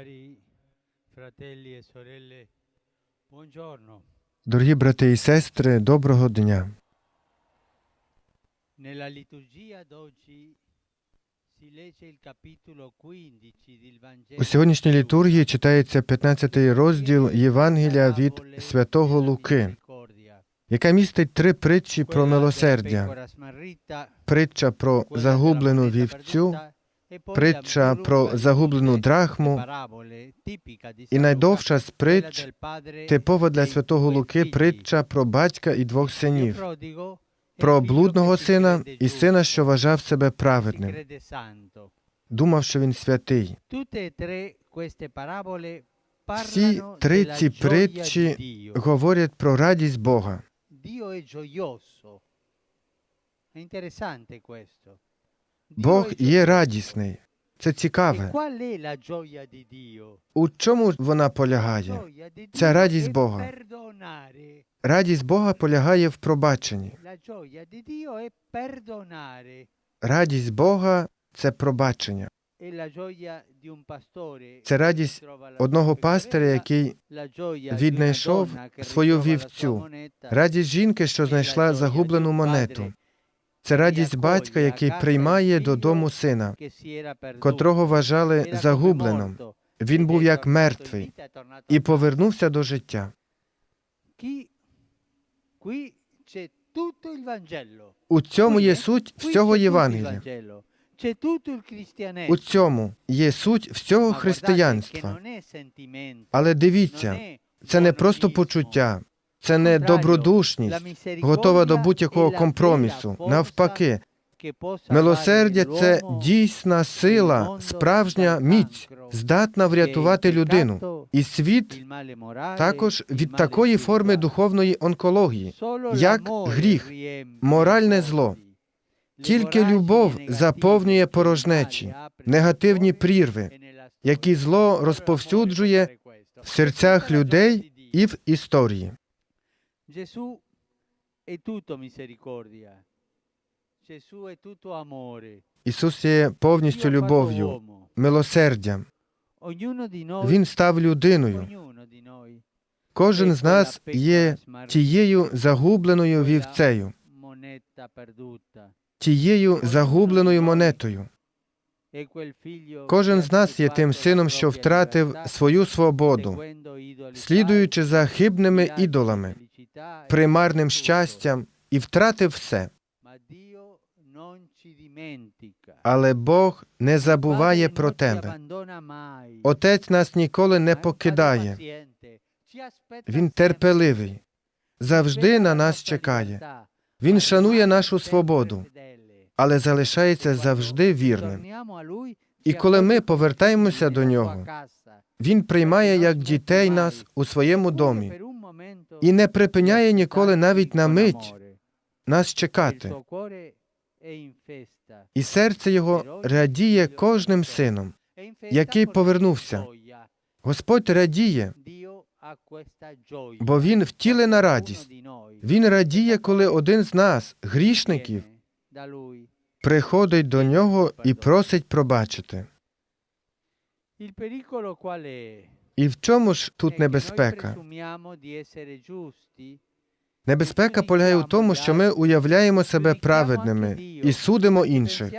Cari fratelli e sorelle, buongiorno. Дорогі брати і сестри, доброго дня. Nella liturgia d'oggi si legge il capitolo 15 del Vangelo. У сьогоднішній літургії читається 15 розділ Євангелія від святого Луки, яка містить три притчі про милосердя: притча про загублену вівцю, притча про загублену драхму і найдовша з притч, типова для святого Луки, притча про батька і двох синів, про блудного сина і сина, що вважав себе праведним, думав, що він святий. Всі три ці притчі говорять про радість Бога. Бог є радісний. Це цікаве. У чому вона полягає? Це радість Бога. Радість Бога полягає в пробаченні. Радість Бога це пробачення. Це радість одного пастиря, який віднайшов свою вівцю, радість жінки, що знайшла загублену монету. Це радість батька, який приймає додому сина, котрого вважали загубленим. Він був як мертвий і повернувся до життя. У цьому є eh? суть всього Євангелія. У цьому є суть всього християнства. Але дивіться, це не просто почуття, це не добродушність, готова до будь-якого компромісу. Навпаки, милосердя це дійсна сила, справжня міць, здатна врятувати людину. І світ також від такої форми духовної онкології, як гріх, моральне зло. Тільки любов заповнює порожнечі, негативні прірви, e які зло розповсюджує в серцях людей і в історії. Gesù è tutto misericordia. Gesù è tutto amore. Ісус є повністю любов'ю, милосердям. Він став людиною. Кожен з нас є тією загубленою вівцею, тією загубленою монетою. Кожен з нас є тим сином, що втратив свою свободу, слідуючи за хибними ідолами, e примарним щастям і втратив все. Але Бог не забуває про тебе. Отець нас ніколи не? Покидає. Він терпеливий, завжди на нас чекає. Він шанує нашу свободу, але залишається завжди вірним. І коли ми повертаємося до нього. Він приймає як дітей нас у своєму домі і не припиняє ніколи навіть на мить нас чекати. festa. І серце його радіє кожним сином. Festa який повернувся. Господь радіє, бо Він втілена радість. Він радіє, коли один з нас, грішників, приходить до нього і просить пробачити. І в чому ж тут небезпека? Небезпека полягає у тому, що ми уявляємо себе праведними і судимо інших.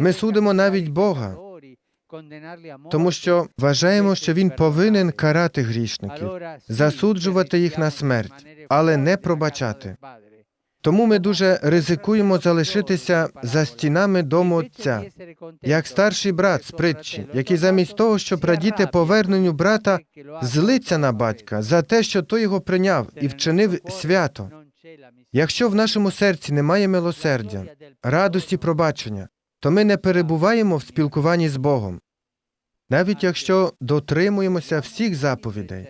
Ми судимо навіть Бога, тому що вважаємо, що Він повинен карати грішників, засуджувати їх на смерть, але не пробачати. Тому ми дуже ризикуємо залишитися за стінами дому Отця, як старший брат з притчі, який замість того, щоб радіти поверненню брата, злиться на батька за те, що той його прийняв і вчинив свято. Якщо в нашому серці немає милосердя, радості пробачення, то ми не перебуваємо в спілкуванні з Богом, навіть якщо дотримуємося всіх заповідей,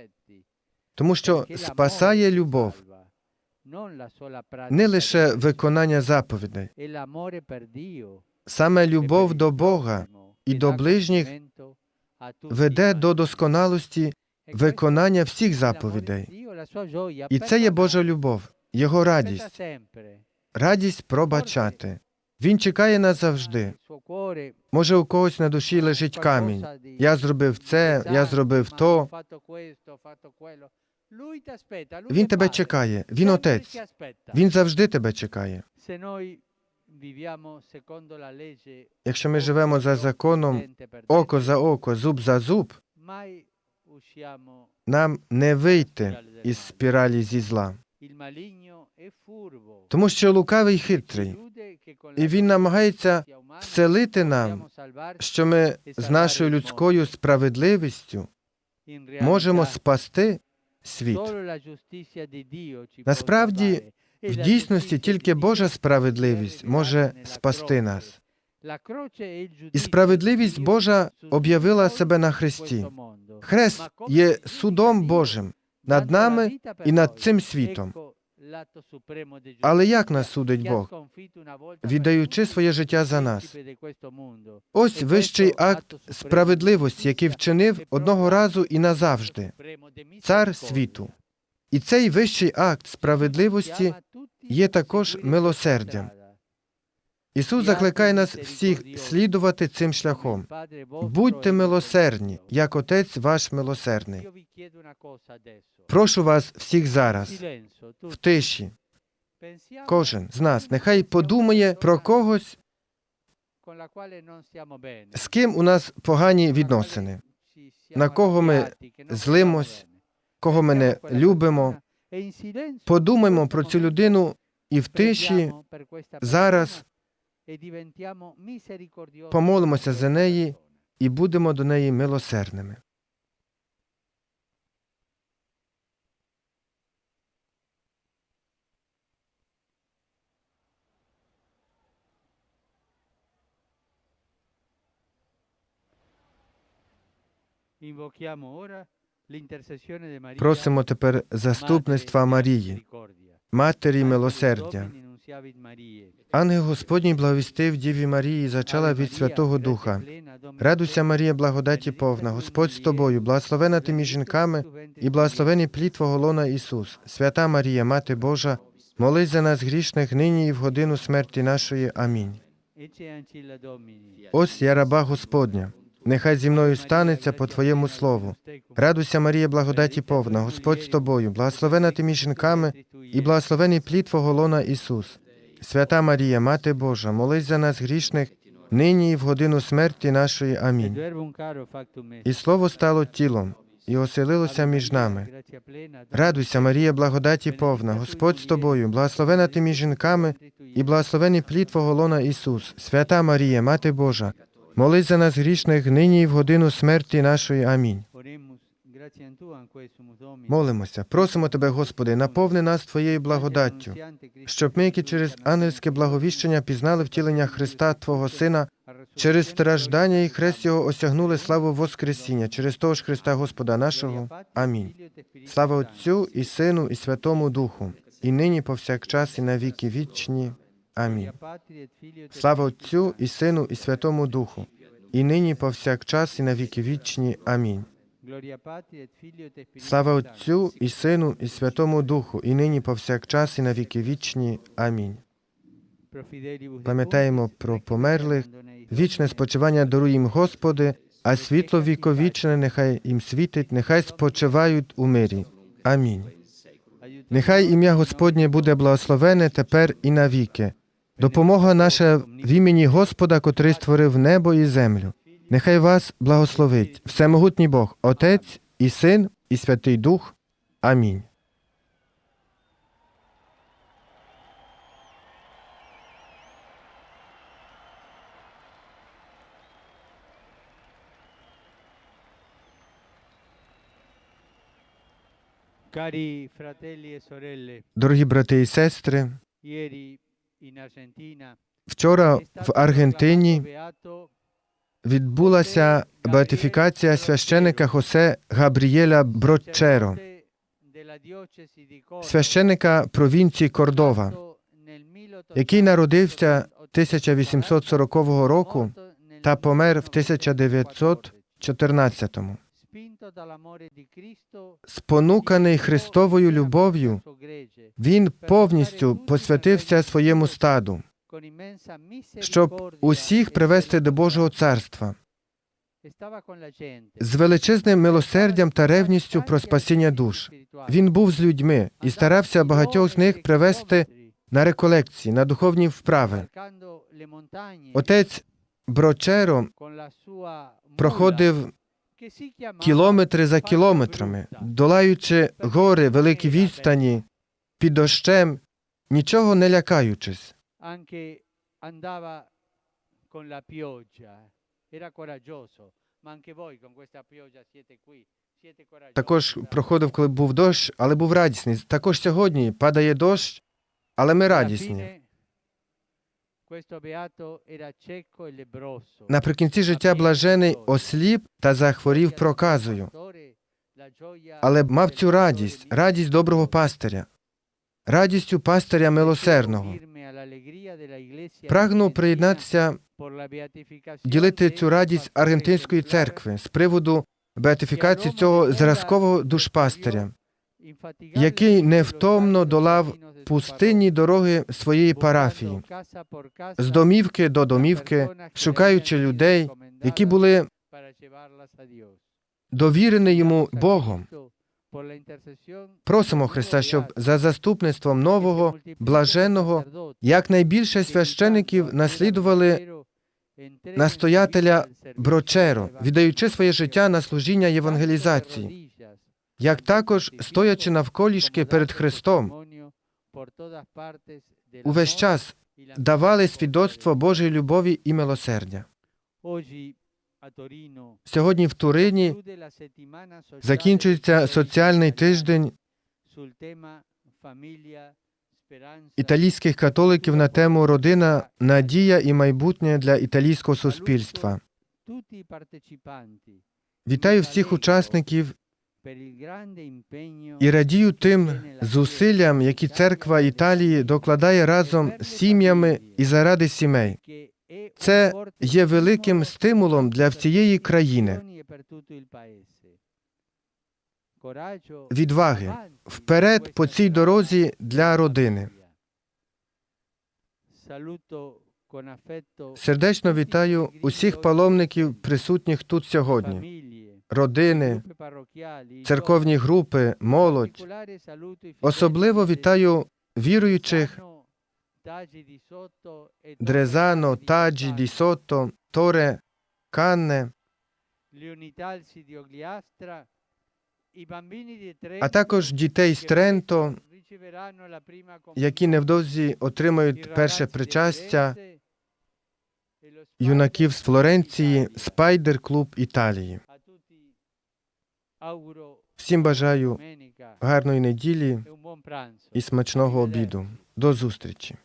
тому що спасає любов, не лише виконання заповідей, саме любов до Бога і до ближніх веде до досконалості виконання всіх заповідей. І це є Божа любов, Його радість, радість пробачати. Він чекає нас завжди. Може, у когось на душі лежить камінь. Я зробив це, я зробив то. Він тебе чекає, він отець. Він завжди тебе чекає. Якщо ми живемо за законом око за око, зуб за зуб, нам не вийти із спіралі зі зла. Тому що лукавий хитрий, і він намагається вселити нам, що ми з нашою людською справедливістю можемо спасти світ. Насправді, в дійсності тільки Божа справедливість може спасти нас. І справедливість Божа об'явила себе на Христі. Хрест є судом Божим над нами і над цим світом. Але як нас судить Бог, віддаючи своє життя за нас? Ось вищий акт справедливості, який вчинив одного разу і назавжди цар світу. І цей вищий акт справедливості є також милосердям. Ісус закликає нас всіх слідувати цим шляхом. Будьте милосердні, як Отець ваш милосердний. Прошу вас всіх зараз, в тиші, кожен з нас, нехай подумає про когось, з ким у нас погані відносини, на кого ми злимось, кого ми не любимо. Подумаймо про цю людину і в тиші зараз помолимося за неї і будемо до неї милосердними. Просимо тепер заступництва Марії, Матері милосердя. Ангел Господній благовістив Діві Марії, і зачала від Святого Духа. Радуйся, Марія, благодаті повна, Господь з тобою, благословена ти між жінками, і благословений плід Твого лона Ісус. Свята Марія, Мати Божа, молись за нас грішних нині і в годину смерті нашої. Амінь. Ось я раба Господня. Нехай зі мною станеться по Твоєму слову. Радуйся, Марія, благодаті повна, Господь з тобою, благословена ти між жінками, і благословений плід Твого лона Ісус. Свята Марія, Мати Божа, молись за нас грішних, нині і в годину смерті нашої. Амінь. І слово стало тілом, і оселилося між нами. Радуйся, Марія, благодаті повна, Господь з тобою, благословена ти між жінками, і благословений плід Твого лона Ісус. Свята Марія, Мати Божа, молись за нас грішних, нині і в годину смерті нашої. Амінь. Молимося, просимо Тебе, Господи, наповни нас Твоєю благодаттю, щоб ми, які через ангельське благовіщення пізнали втілення Христа, Твого Сина, через страждання і хрест Його осягнули славу Воскресіння, через того ж Христа Господа нашого. Амінь. Слава Отцю і Сину, і Святому Духу, і нині повсякчас, і на віки вічні. Амінь. Слава Отцю і Сину, і Святому Духу, і нині повсякчас, і на віки вічні. Амінь. Слава Отцю і Сину, і Святому Духу, і нині повсякчас, і на віки вічні. Амінь. Пам'ятаємо про померлих, вічне спочивання даруй їм, Господи, а світло віковічне нехай їм світить, нехай спочивають у мирі. Амінь. Нехай ім'я Господнє буде благословене тепер і навіки. Допомога наша в імені Господа, котрий створив небо і землю. Нехай вас благословить Всемогутній Бог, Отець і Син, і Святий Дух. Амінь. E Дорогі брати і сестри, вчора в Аргентині відбулася беатифікація священика Хосе Габрієля diocesi священика провінції Кордова, nato nel 1888 який народився 1840 року та помер в 1914-му. Spinto dall'amore di Спонуканий Христовою любов'ю, він повністю посвятився своєму стаду, щоб усіх привести до Божого царства. З величезним милосердям та ревністю про спасіння душ. Він був з людьми і старався багатьох з них привести на реколекції, на духовні вправи. Отець Брочеро проходив кілометри за кілометрами, долаючи гори, великі відстані, під дощем, нічого не лякаючись. Anche andava con la pioggia, era coraggioso, ma anche voi con questa pioggia siete qui. Також проходив, коли був дощ, але був радісний. Також сьогодні падає дощ, але ми радісні. e. Наприкінці життя блажений осліп та захворів проказою, але мав цю радість, радість доброго пастиря, радістю пастиря милосердного. Прагну приєднатися, ділити цю радість Аргентинської церкви з приводу беатифікації цього зразкового душпастиря, який невтомно долав пустинні дороги своєї парафії, з домівки до домівки, шукаючи людей, які були довірені йому Богом. Просимо Христа, щоб за заступництвом нового, блаженного, якнайбільше священиків наслідували настоятеля Брочеро, віддаючи своє життя на служіння євангелізації, як також стоячи навколішки перед Христом, увесь час давали свідоцтво Божої любові і милосердя. Сьогодні в Турині закінчується соціальний тиждень. Італійських католиків на тему Родина, надія і майбутнє для італійського суспільства. Вітаю всіх учасників і радію тим зусиллям, які церква Італії докладає разом з сім'ями і заради сімей. Це є великим стимулом для всієї країни. Відваги вперед по цій дорозі для родини. Сердечно вітаю усіх паломників, присутніх тут сьогодні, родини, церковні групи, молодь. Особливо вітаю віруючих Дрезано, Таджі, Дісото, Торе, Канне, а також дітей з Тренто, які невдовзі отримають перше причастя, юнаків з Флоренції, Спайдер Клуб Італії. Всім бажаю гарної неділі і смачного обіду. До зустрічі!